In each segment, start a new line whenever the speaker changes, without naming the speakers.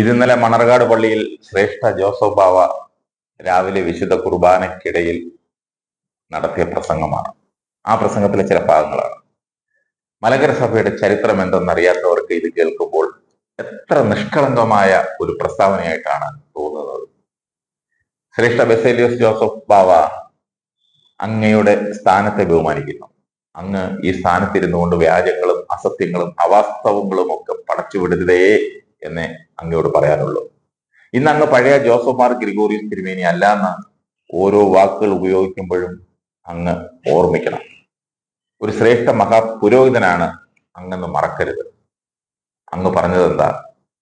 ഇന്നലെ മണർകാട് പള്ളിയിൽ ശ്രേഷ്ഠ ജോസഫ് ബാവ രാവിലെ വിശുദ്ധ കുർബാനയ്ക്കിടയിൽ നടത്തിയ പ്രസംഗമാണ്. ആ പ്രസംഗത്തിലെ ചില ഭാഗങ്ങളാണ്. മലകര സഭയുടെ ചരിത്രം എന്തെന്നറിയാത്തവർക്ക് ഇത് കേൾക്കുമ്പോൾ എത്ര നിഷ്കളങ്കമായ ഒരു പ്രസ്താവനയായിട്ടാണ് തോന്നുന്നത്. ശ്രേഷ്ഠ ബെസേലിയോസ് ജോസഫ് ബാവ അങ്ങയുടെ സ്ഥാനത്തെ ബഹുമാനിക്കുന്നു. അങ്ങ് ഈ സ്ഥാനത്തിരുന്നുകൊണ്ട് വ്യാജങ്ങളും അസത്യങ്ങളും അവാസ്തവങ്ങളും ഒക്കെ പടച്ചുവിടരുതേ എന്നേ അങ്ങയോട് പറയാനുള്ളൂ. ഇന്ന് അങ്ങ് പഴയ ജോസഫ് മാർ ഗ്രിഗോറിയസ് തിരുമേനി അല്ല എന്ന് ഓരോ വാക്കുകൾ ഉപയോഗിക്കുമ്പോഴും അങ്ങ് ഓർമ്മിക്കണം. ഒരു ശ്രേഷ്ഠ മഹാപുരോഹിതനാണ് അങ്ങെന്ന് മറക്കരുത്. അങ്ങ് പറഞ്ഞത് എന്താ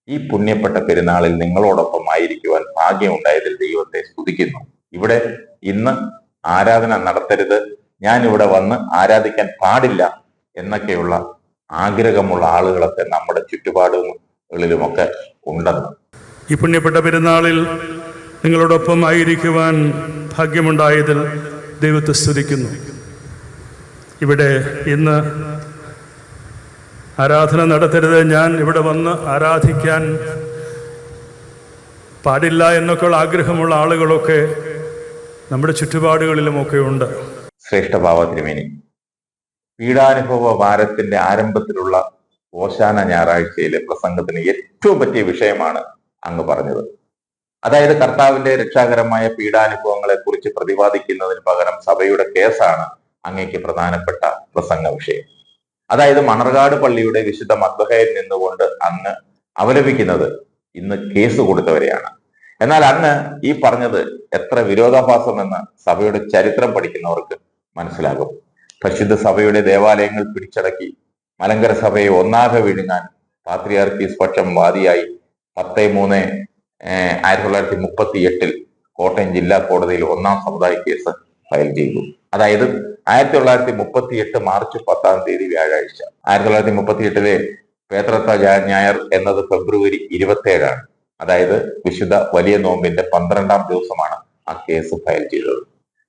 ഈ പുണ്യപ്പെട്ട പെരുന്നാളിൽ നിങ്ങളോടൊപ്പം ആയിരിക്കുവാൻ ഭാഗ്യമുണ്ടായതിൽ ദൈവത്തെ സ്തുതിക്കുന്നു. ഇവിടെ ഇന്ന് ആരാധന നടത്തരുത്. ഞാൻ ഇവിടെ വന്ന് ആരാധിക്കാൻ പാടില്ല എന്നൊക്കെയുള്ള ആഗ്രഹമുള്ള ആളുകളൊക്കെ നമ്മുടെ ചുറ്റുപാടുകളിലുമൊക്കെ ഉണ്ടെന്ന്.
ഈ പുണ്യപ്പെട്ട പെരുന്നാളിൽ നിങ്ങളോടൊപ്പം ആയിരിക്കുവാൻ ഭാഗ്യമുണ്ടായതിൽ ദൈവത്തെ സ്തുതിക്കുന്നു. ഇവിടെ ഇന്ന് ആരാധന നടത്തരുത്. ഞാൻ ഇവിടെ വന്ന് ആരാധിക്കാൻ പാടില്ല എന്നൊക്കെയുള്ള ആഗ്രഹമുള്ള ആളുകളൊക്കെ നമ്മുടെ ചുറ്റുപാടുകളിലുമൊക്കെ ഉണ്ട്.
ശ്രേഷ്ഠഭാവ തിരുമേനി. പീഡാനുഭവ വാരത്തിന്റെ ആരംഭത്തിലുള്ള ഓശാന ഞായറാഴ്ചയിലെ പ്രസംഗത്തിന് ഏറ്റവും പറ്റിയ വിഷയമാണ് അങ്ങ് പറഞ്ഞത്. അതായത് കർത്താവിന്റെ രക്ഷാകരമായ പീഡാനുഭവങ്ങളെ കുറിച്ച് പ്രതിപാദിക്കുന്നതിന് പകരം സഭയുടെ കേസാണ് അങ്ങേക്ക് പ്രധാനപ്പെട്ട പ്രസംഗ വിഷയം. അതായത് മണർകാട് പള്ളിയുടെ വിശുദ്ധ മദ്ബഹയിൽ നിന്നുകൊണ്ട് അങ്ങ് അവലപിക്കുന്നത് ഇന്ന് കേസ് കൊടുത്തവരെയാണ്. എന്നാൽ അങ്ങ് ഈ പറഞ്ഞത് എത്ര വിരോധാഭാസമെന്ന് സഭയുടെ ചരിത്രം പഠിക്കുന്നവർക്ക് മനസ്സിലാകും. പരിശുദ്ധ സഭയുടെ ദേവാലയങ്ങൾ പിടിച്ചടക്കി മലങ്കര സഭയെ ഒന്നാകെ വിഴുങ്ങാൻ പാത്രിയാർക്കീസ് പക്ഷം വാദിയായി പത്ത് മൂന്ന് ആയിരത്തി തൊള്ളായിരത്തി മുപ്പത്തി എട്ടിൽ കോട്ടയം ജില്ലാ കോടതിയിൽ ഒന്നാം സമുദായ കേസ് ഫയൽ ചെയ്തു. അതായത് ആയിരത്തി തൊള്ളായിരത്തി മുപ്പത്തി എട്ട് മാർച്ച് പത്താം തീയതി വ്യാഴാഴ്ച. ആയിരത്തി തൊള്ളായിരത്തി മുപ്പത്തി എട്ടിലെ പേത്രത്ത ഞായർ എന്നത് ഫെബ്രുവരി ഇരുപത്തി ഏഴാണ് അതായത് വിശുദ്ധ വലിയ നോമ്പിന്റെ പന്ത്രണ്ടാം ദിവസമാണ് ആ കേസ് ഫയൽ ചെയ്തത്.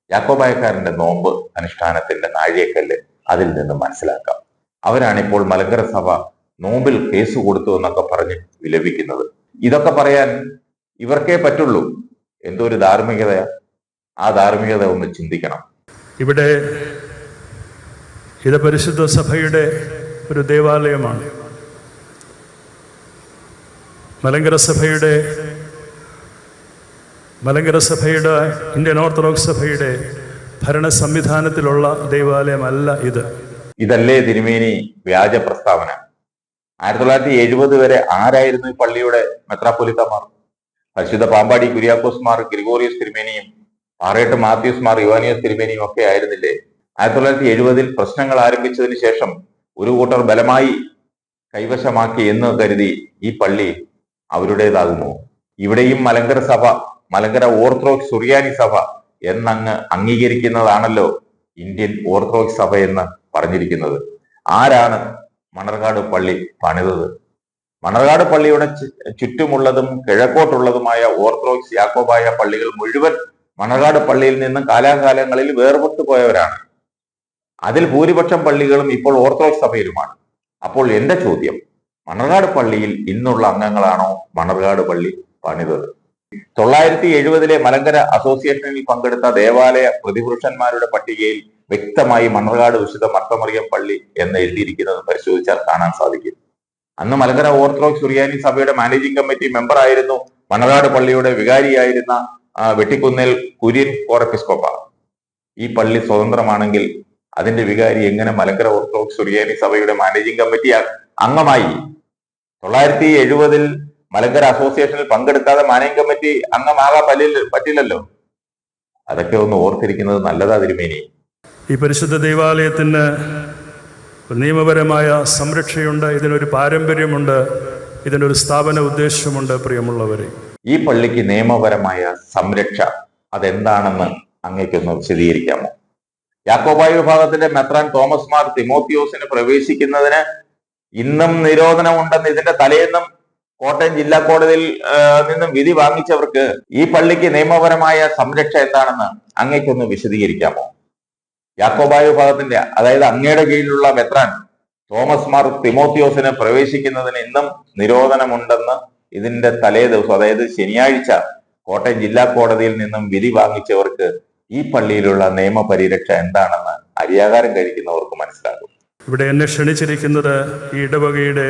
യാക്കോബായക്കാരന്റെ നോമ്പ് അനുഷ്ഠാനത്തിന്റെ നാഴികക്കല്ല് അതിൽ നിന്ന് മനസ്സിലാക്കാം. അവരാണ് ഇപ്പോൾ മലങ്കര സഭ നോമ്പിൽ കേസ് കൊടുത്തു എന്നൊക്കെ പറഞ്ഞ് വിലപിക്കുന്നത്. ഇതൊക്കെ പറയാൻ ഇവർക്കേ പറ്റുള്ളൂ. എന്തോ ഒരു ധാർമ്മികതയാ. ആ ധാർമ്മികത ഒന്ന് ചിന്തിക്കണം.
ഇവിടെ ഇത് പരിശുദ്ധ സഭയുടെ ഒരു ദേവാലയമാണ്. മലങ്കര സഭയുടെ മലങ്കര സഭയുടെ ഇന്ത്യൻ ഓർത്തഡോക്സ് സഭയുടെ ഭരണ സംവിധാനത്തിലുള്ള ദേവാലയമല്ല ഇത്.
ഇതല്ലേ തിരുമേനി വ്യാജ പ്രസ്താവന ആയിരത്തി തൊള്ളായിരത്തി എഴുപത് വരെ ആരായിരുന്നു ഈ പള്ളിയുടെ മെത്രാപ്പൊലിത്തമാർ? പരിശുദ്ധ പാമ്പാടി കുര്യാക്കോസ് മാർ ഗ്രിഗോറിയസ് തിരുമേനിയും പാറയട്ട് മാത്യൂസ് മാർ യുവാനിയസ് തിരുമേനിയും ഒക്കെ ആയിരുന്നില്ലേ? ആയിരത്തി തൊള്ളായിരത്തി എഴുപതിൽ പ്രശ്നങ്ങൾ ആരംഭിച്ചതിന് ശേഷം ഒരു കൂട്ടർ ബലമായി കൈവശമാക്കി എന്ന് കരുതി ഈ പള്ളി അവരുടേതാകുമോ ഇവിടെയും മലങ്കര സഭ മലങ്കര ഓർത്തഡോക്സ് സുറിയാനി സഭ എന്നങ്ങ് അംഗീകരിക്കുന്നതാണല്ലോ ഇന്ത്യൻ ഓർത്തഡോക്സ് സഭ എന്ന്. പറഞ്ഞിരിക്കുന്നത്. ആരാണ് മണർകാട് പള്ളി പണിതത്? മണർകാട് പള്ളിയുടെ ചുറ്റുമുള്ളതും കിഴക്കോട്ടുള്ളതുമായ ഓർത്തഡോക്സ് യാക്കോബായ പള്ളികൾ മുഴുവൻ മണർകാട് പള്ളിയിൽ നിന്നും കാലാകാലങ്ങളിൽ വേർപെട്ടു പോയവരാണ്. അതിൽ ഭൂരിപക്ഷം പള്ളികളും ഇപ്പോൾ ഓർത്തഡോക്സ് സഭയിലുമാണ്. അപ്പോൾ എന്റെ ചോദ്യം മണർകാട് പള്ളിയിൽ ഇന്നുള്ള അംഗങ്ങളാണോ മണർകാട് പള്ളി പണിതത്? തൊള്ളായിരത്തി എഴുപതിലെ മലങ്കര അസോസിയേഷനിൽ പങ്കെടുത്ത ദേവാലയ പ്രതിപുരുഷന്മാരുടെ പട്ടികയിൽ വ്യക്തമായി മണ്ണർകാട് വിശുദ്ധ മർത്തമറിയം പള്ളി എന്ന് എഴുതിയിരിക്കുന്നത് പരിശോധിച്ചാൽ കാണാൻ സാധിക്കും. അന്ന് മലങ്കര ഓർത്തഡോക്സ് സുറിയാനി സഭയുടെ മാനേജിംഗ് കമ്മിറ്റി മെമ്പർ ആയിരുന്നു. മണ്ണർകാട് പള്ളിയുടെ വികാരിയായിരുന്ന വെട്ടിക്കുന്നിൽ കുര്യൻ കോറപ്പിസ്കോപ്പ ഈ പള്ളി സ്വതന്ത്രമാണെങ്കിൽ അതിന്റെ വികാരി എങ്ങനെ മലങ്കര ഓർത്തഡോക്സ് സുറിയാനി സഭയുടെ മാനേജിംഗ് കമ്മിറ്റി അംഗമായി? തൊള്ളായിരത്തി എഴുപതിൽ മലങ്കര അസോസിയേഷനിൽ പങ്കെടുക്കാതെ മാനേജിംഗ് കമ്മിറ്റി അംഗമാകാൻ പറ്റില്ല പറ്റില്ലല്ലോ. അതൊക്കെ ഒന്ന് ഓർത്തിരിക്കുന്നത് നല്ലതാ തിരുമേനി.
ഈ പരിശുദ്ധ ദൈവാലയത്തിന് നിയമപരമായ സംരക്ഷയുണ്ട് ഇതിനൊരു പാരമ്പര്യമുണ്ട് ഇതിനൊരു സ്ഥാപന ഉദ്ദേശമുണ്ട് പ്രിയമുള്ളവരെ.
ഈ പള്ളിക്ക് നിയമപരമായ സംരക്ഷ അതെന്താണെന്ന് അങ്ങേക്കൊന്ന് വിശദീകരിക്കാമോ യാക്കോബായ വിഭാഗത്തിന്റെ മെത്രാൻ തോമസ് മാർ തിമോത്തിയോസിന് പ്രവേശിക്കുന്നതിന് ഇന്നും നിരോധനമുണ്ടെന്ന് ഇതിന്റെ തലേന്നും കോട്ടയം ജില്ലാ കോടതിയിൽ നിന്നും വിധി വാങ്ങിച്ചവർക്ക് ഈ പള്ളിക്ക് നിയമപരമായ സംരക്ഷ എന്താണെന്ന് അങ്ങേക്കൊന്ന് വിശദീകരിക്കാമോ? യാക്കോബായ വിഭാഗത്തിന്റെ അതായത് അങ്ങയുടെ കീഴിലുള്ള മെത്രാൻ തോമസ് മാർ തിമോത്തിയോസിനെ പ്രവേശിക്കുന്നതിന് ഇന്നും നിരോധനമുണ്ടെന്ന് ഇതിന്റെ തലേ ദിവസം അതായത് ശനിയാഴ്ച കോട്ടയം ജില്ലാ കോടതിയിൽ നിന്നും വിധി വാങ്ങിച്ചവർക്ക് ഈ പള്ളിയിലുള്ള നിയമപരിരക്ഷ എന്താണെന്ന് അരിയാകാരം കഴിക്കുന്നവർക്ക് മനസ്സിലാകും.
ഇവിടെ എന്നെ ക്ഷണിച്ചിരിക്കുന്നത് ഈ ഇടവകയുടെ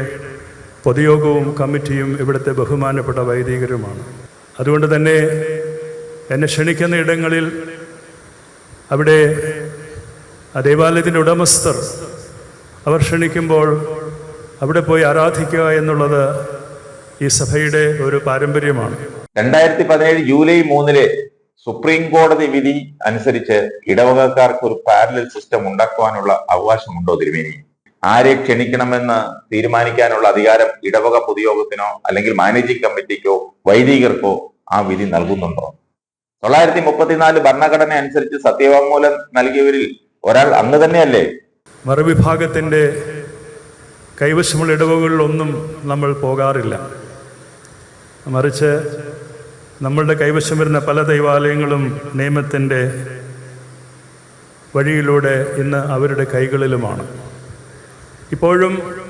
പൊതുയോഗവും കമ്മിറ്റിയും ഇവിടുത്തെ ബഹുമാനപ്പെട്ട വൈദികരുമാണ്. അതുകൊണ്ട് തന്നെ എന്നെ ക്ഷണിക്കുന്ന ഇടങ്ങളിൽ അവിടെ ആ ദേവാലയത്തിന്റെ ഉടമസ്ഥർ അവർ ക്ഷണിക്കുമ്പോൾ അവിടെ പോയി ആരാധിക്കുക എന്നുള്ളത് ഈ സഭയുടെ ഒരു പാരമ്പര്യമാണ്.
രണ്ടായിരത്തി പതിനേഴ് ജൂലൈ മൂന്നിലെ സുപ്രീം കോടതി വിധി അനുസരിച്ച് ഇടവകക്കാർക്ക് ഒരു പാരലൽ സിസ്റ്റം ഉണ്ടാക്കുവാനുള്ള അവകാശമുണ്ടോ തിരുമേനി? ആരെ ക്ഷണിക്കണമെന്ന് തീരുമാനിക്കാനുള്ള അധികാരം ഇടവക പൊതുയോഗത്തിനോ അല്ലെങ്കിൽ മാനേജിംഗ് കമ്മിറ്റിക്കോ വൈദികർക്കോ ആ വിധി നൽകുന്നുണ്ടോ? തൊള്ളായിരത്തി മുപ്പത്തിനാല് ഭരണഘടന അനുസരിച്ച് സത്യവാങ്മൂലം നൽകിയവരിൽ ഒരാൾ അങ്ങ് തന്നെയല്ലേ?
മറുവിഭാഗത്തിന്റെ കൈവശമുള്ള ഇടവുകളിലൊന്നും നമ്മൾ പോകാറില്ല. മറിച്ച് നമ്മളുടെ കൈവശം വരുന്ന പല ദൈവാലയങ്ങളും നിയമത്തിന്റെ വഴിയിലൂടെ ഇന്ന് അവരുടെ കൈകളിലുമാണ്. ഇപ്പോഴും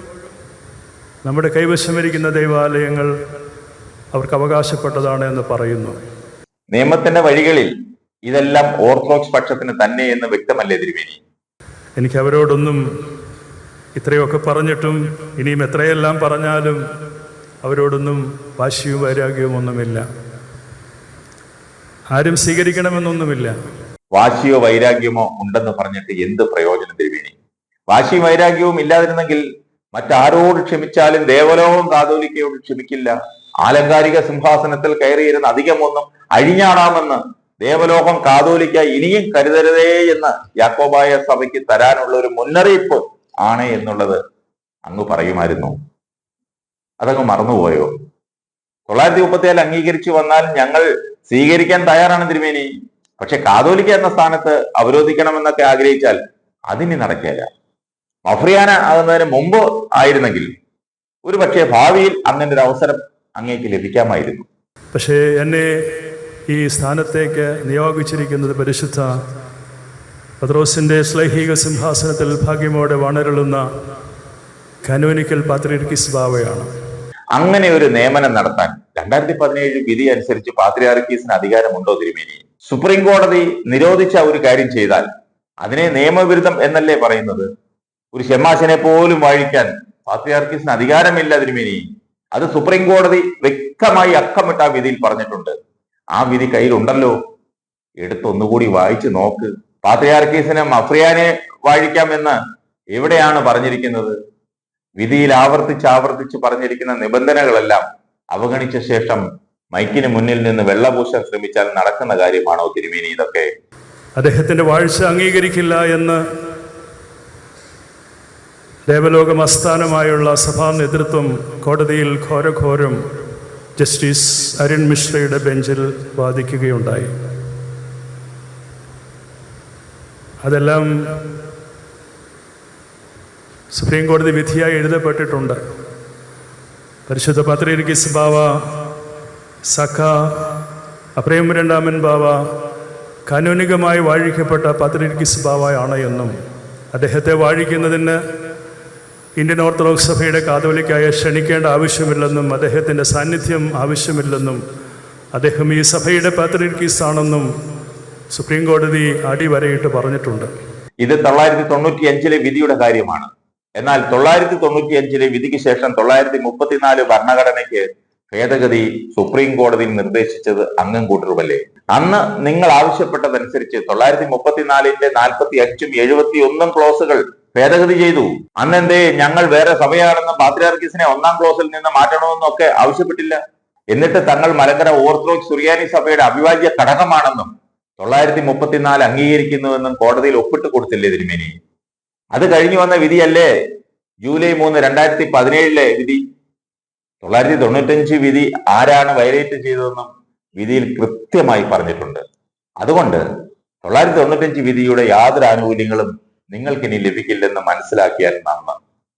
നമ്മുടെ കൈവശം വരിക്കുന്ന ദൈവാലയങ്ങൾ അവർക്ക് അവകാശപ്പെട്ടതാണ് എന്ന് പറയുന്നു.
നിയമത്തിന്റെ വഴികളിൽ ഇതെല്ലാം ഓർത്തഡോക്സ് പക്ഷത്തിന് തന്നെ എന്ന് വ്യക്തമല്ലേ തിരുമേനി?
എനിക്ക് അവരോടൊന്നും ഇത്രയൊക്കെ പറഞ്ഞിട്ടും ഇനിയും എത്രയെല്ലാം പറഞ്ഞാലും അവരോടൊന്നും വാശിയും വൈരാഗ്യവും ഒന്നുമില്ല. ആരും സ്വീകരിക്കണമെന്നൊന്നുമില്ല.
വാശിയോ വൈരാഗ്യമോ ഉണ്ടെന്ന് പറഞ്ഞിട്ട് എന്ത് പ്രയോജനം തിരുവേണി വാശിയും വൈരാഗ്യവും ഇല്ലാതിരുന്നെങ്കിൽ മറ്റാരോട് ക്ഷമിച്ചാലും ദേവലോകം കാതോലിക്കയോട് ക്ഷമിക്കില്ല. ആലങ്കാരിക സിംഹാസനത്തിൽ കയറിയിരുന്ന അധികമൊന്നും അഴിഞ്ഞാടാമെന്ന് ദേവലോകം കാതോലിക്ക ഇനിയും കരുതരുതേ എന്ന് യാക്കോബായ സഭയ്ക്ക് തരാനുള്ള ഒരു മുന്നറിയിപ്പ് ആണ് എന്നുള്ളത് അങ്ങ് പറയുമായിരുന്നു. അതങ്ങ് മറന്നുപോയോ? തൊള്ളായിരത്തി മുപ്പത്തിയാൽ അംഗീകരിച്ചു വന്നാൽ ഞങ്ങൾ സ്വീകരിക്കാൻ തയ്യാറാണ് തിരുമേനി. പക്ഷെ കാതോലിക്ക എന്ന സ്ഥാനത്ത് അവരോധിക്കണമെന്നൊക്കെ ആഗ്രഹിച്ചാൽ അതിനി നടക്കില്ല മഫ്രിയാന ആകുന്നതിന് മുമ്പ് ആയിരുന്നെങ്കിൽ ഒരു പക്ഷേ ഭാവിയിൽ അങ്ങനെ ഒരു അവസരം അങ്ങേക്ക് ലഭിക്കാമായിരുന്നു.
പക്ഷേ എന്നെ ഈ സ്ഥാനത്തേക്ക് നിയോഗിച്ചിരിക്കുന്നത് പരിശുദ്ധ പത്രോസിന്റെ ശ്ലൈഹിക സിംഹാസനത്തിൽ ഭാഗ്യമോടെ വണരുളുന്ന കനോനിക്കൽ പാത്രിയർക്കിസ് ബാവയാണ്
അങ്ങനെ ഒരു നിയമനം നടത്താൻ രണ്ടായിരത്തി പതിനേഴ് വിധി അനുസരിച്ച് പാത്രിയാർക്കീസിന് അധികാരമുണ്ടോ തിരുമേനി? സുപ്രീം കോടതി നിരോധിച്ച ഒരു കാര്യം ചെയ്താൽ അതിനെ നിയമവിരുദ്ധം എന്നല്ലേ പറയുന്നത്? ഒരു ഷെമാശനെ പോലും വാഴിക്കാൻ പാത്രിയാർക്കീസിന് അധികാരമില്ല തിരുമേനി. അത് സുപ്രീം കോടതി വ്യക്തമായി അക്കമിട്ട് ആ വിധിയിൽ പറഞ്ഞിട്ടുണ്ട്. ആ വിധി കയ്യിലുണ്ടല്ലോ. എടുത്തൊന്നുകൂടി വായിച്ചു നോക്ക്. പാത്രിയാർക്കീസിനെ മഫ്രിയാനെ വാഴിക്കാമെന്ന് എവിടെയാണ് പറഞ്ഞിരിക്കുന്നത്? വിധിയിൽ ആവർത്തിച്ച് ആവർത്തിച്ച് പറഞ്ഞിരിക്കുന്ന നിബന്ധനകളെല്ലാം അവഗണിച്ച ശേഷം മൈക്കിന് മുന്നിൽ നിന്ന് വെള്ളപൂശാൻ ശ്രമിച്ചാൽ നടക്കുന്ന കാര്യമാണോ തിരുമേനി ഇതൊക്കെ?
അദ്ദേഹത്തിന്റെ വാഴ്ച അംഗീകരിക്കില്ല എന്ന് ദേവലോകം ആസ്ഥാനമായുള്ള സഭാ നേതൃത്വം കോടതിയിൽ ഘോരഘോരം ജസ്റ്റിസ് അരുൺ മിശ്രയുടെ ബെഞ്ചിൽ വാദിക്കുകയുണ്ടായി. അതെല്ലാം സുപ്രീം കോടതി വിധിയായി എഴുതപ്പെട്ടിട്ടുണ്ട്. പരിശുദ്ധ പത്രീരിക്കിസ് ബാവ സഖ അപ്രേം രണ്ടാമൻ ബാവ കാനൂനികമായി വാഴിക്കപ്പെട്ട പത്രികിസ് ബാവയാണ് എന്നും അദ്ദേഹത്തെ വാഴിക്കുന്നതിന് ഇന്ത്യൻ ഓർത്തഡോക്സ് സഭയുടെ കാതോലിക്കായ ക്ഷണിക്കേണ്ട ആവശ്യമില്ലെന്നും അദ്ദേഹത്തിന്റെ സാന്നിധ്യം ആവശ്യമില്ലെന്നും അദ്ദേഹം ഈ സഭയുടെ പാത്രികീസ് ആണെന്നും സുപ്രീം കോടതി അടിവരയിട്ട് പറഞ്ഞിട്ടുണ്ട്.
ഇത് തൊള്ളായിരത്തി തൊണ്ണൂറ്റി അഞ്ചിലെ വിധിയുടെ കാര്യമാണ്. എന്നാൽ തൊള്ളായിരത്തി തൊണ്ണൂറ്റി അഞ്ചിലെ വിധിക്ക് ശേഷം തൊള്ളായിരത്തി മുപ്പത്തിനാല് ഭരണഘടനയ്ക്ക് ഭേദഗതി സുപ്രീം കോടതി നിർദ്ദേശിച്ചത് അംഗം കൂട്ടറുമല്ലേ അന്ന് നിങ്ങൾ ആവശ്യപ്പെട്ടതനുസരിച്ച് തൊള്ളായിരത്തി മുപ്പത്തിനാലിന്റെ നാൽപ്പത്തി അഞ്ചും എഴുപത്തി ഒന്നും ക്ലോസുകൾ ഭേദഗതി ചെയ്തു. അന്നെന്തേ ഞങ്ങൾ വേറെ സഭയാണെന്നും പാത്രിയാർക്കീസിനെ ഒന്നാം ക്ലോസിൽ നിന്ന് മാറ്റണമെന്നും ഒക്കെ ആവശ്യപ്പെട്ടില്ല. എന്നിട്ട് തങ്ങൾ മലങ്കര ഓർത്തഡോക്സ് സുറിയാനി സഭയുടെ അവിഭാജ്യ ഘടകമാണെന്നും തൊള്ളായിരത്തി മുപ്പത്തിനാല് അംഗീകരിക്കുന്നുവെന്നും കോടതിയിൽ ഒപ്പിട്ട് കൊടുത്തില്ലേ തിരുമേനി? അത് കഴിഞ്ഞു വന്ന വിധിയല്ലേ? ജൂലൈ മൂന്ന് രണ്ടായിരത്തി പതിനേഴിലെ വിധി. തൊള്ളായിരത്തി തൊണ്ണൂറ്റഞ്ച് വിധി ആരാണ് വയലേറ്റ് ചെയ്തതെന്നും വിധിയിൽ കൃത്യമായി പറഞ്ഞിട്ടുണ്ട്. അതുകൊണ്ട് തൊള്ളായിരത്തി തൊണ്ണൂറ്റഞ്ച് വിധിയുടെ യാതൊരു ആനുകൂല്യങ്ങളും നിങ്ങൾക്കിനി ലഭിക്കില്ലെന്ന് മനസ്സിലാക്കിയാൽ നന്ന്